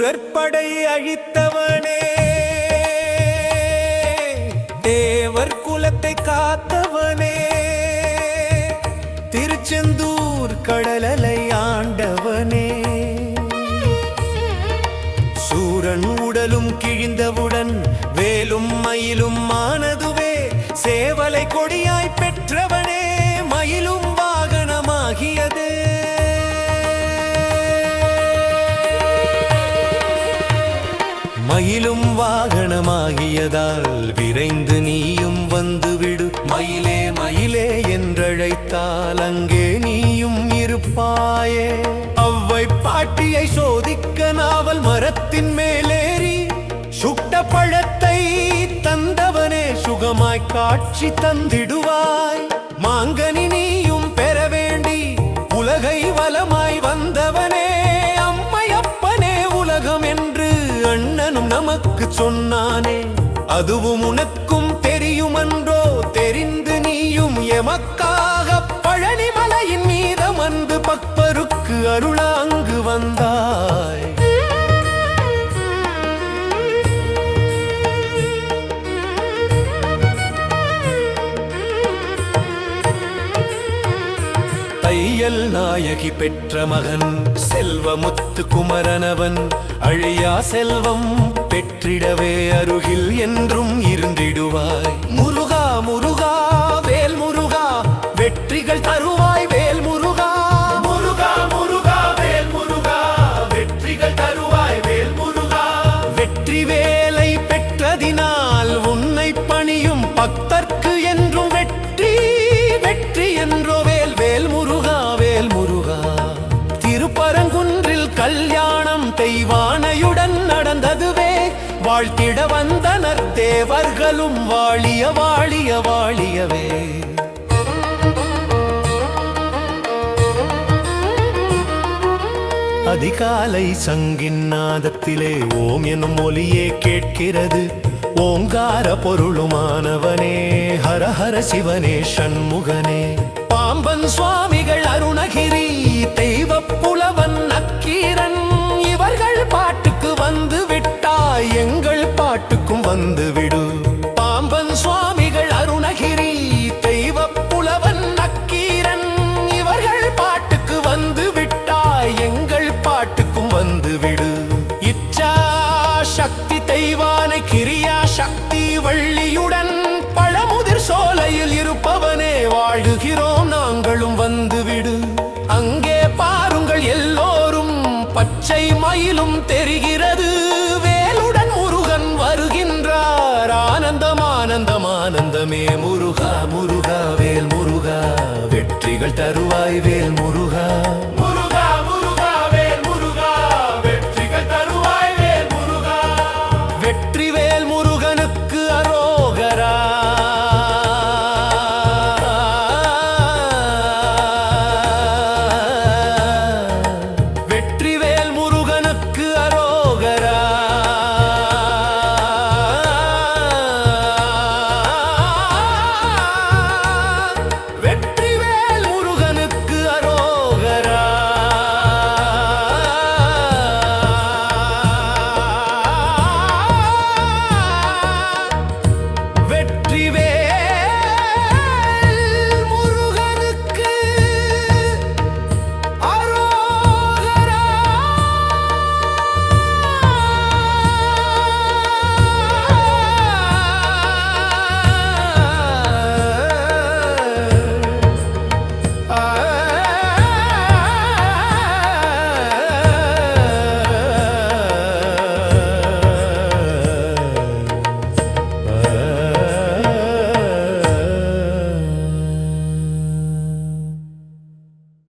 சூரற்படை அழித்தவனே. தேவர் குலத்தை காத்தவனே. திருச்செந்தூர் கடலலை ஆண்டவனே. சூரன் உடலும் கிழிந்தவுடன் வேலும் மயிலும் ஆனதுவே. சேவலை கொடியாய் பெற்ற மயிலும் வாகனமாகியதால் விரைந்து நீயும் வந்துவிடு. மயிலே மயிலே என்றழைத்தால் அங்கே நீயும் இருப்பாயே. அவ்வை பாட்டியை சோதிக்க நாவல் மரத்தின் மேலேறி சுட்ட பழத்தை தந்தவனே சுகமாய் காட்சி தந்திடுவாய். மாங்கனி நீயும் பெற வேண்டி உலகை வலமாய் வந்தவன் சொன்னானே அதுவும் உனக்கும் தெரியுமன்றோ? தெரிந்து நீயும் எமக்காக பழனிமலையின் மீதம் வந்து பக்பருக்கு அருளாங்கு வந்தாய். தையல் நாயகி பெற்ற மகன் செல்வமுத்து குமரனவன் அழியா செல்வம் பெற்றிடவே அருகில் என்றும் இருந்திடுவாய். முருகா முருகா வேல் முருகா வெற்றிகள் தருவாய் வேல் முருகா. முருகா முருகா வேல் முருகா வெற்றிகள் தருவாய் வேல் முருகா. வெற்றி வேலை பெற்றதினால் உன்னை பணியும் பக்தர்க்கு என்றும் வெற்றி வெற்றி என்றோ வாழ்த்திட வந்தனர் தேவர்களும் வாழிய வாழிய வாழியவே. அதிகாலை சங்கின் நாதத்திலே ஓம் எனும் ஒலியே கேட்கிறது. ஓங்கார பொருளுமானவனே ஹரஹர சிவனே சண்முகனே. பாம்பன் சுவாமிகள் அருணகிரி தெய்வ புல சக்தி கிரியா சக்தி வள்ளியுடன் பழமுதிர் சோலையில் இருப்பவனே வாழுகிறோம் நாங்களும் வந்துவிடு. அங்கே பாருங்கள் எல்லோரும் பச்சை மயிலும் தெரிகிறது. வேலுடன் முருகன் வருகின்றார். ஆனந்தம் ஆனந்தம் ஆனந்தமே முருகா முருகா வேல் முருகா. வெற்றிகள் தருவாய் வேல் முருகா. Rivera.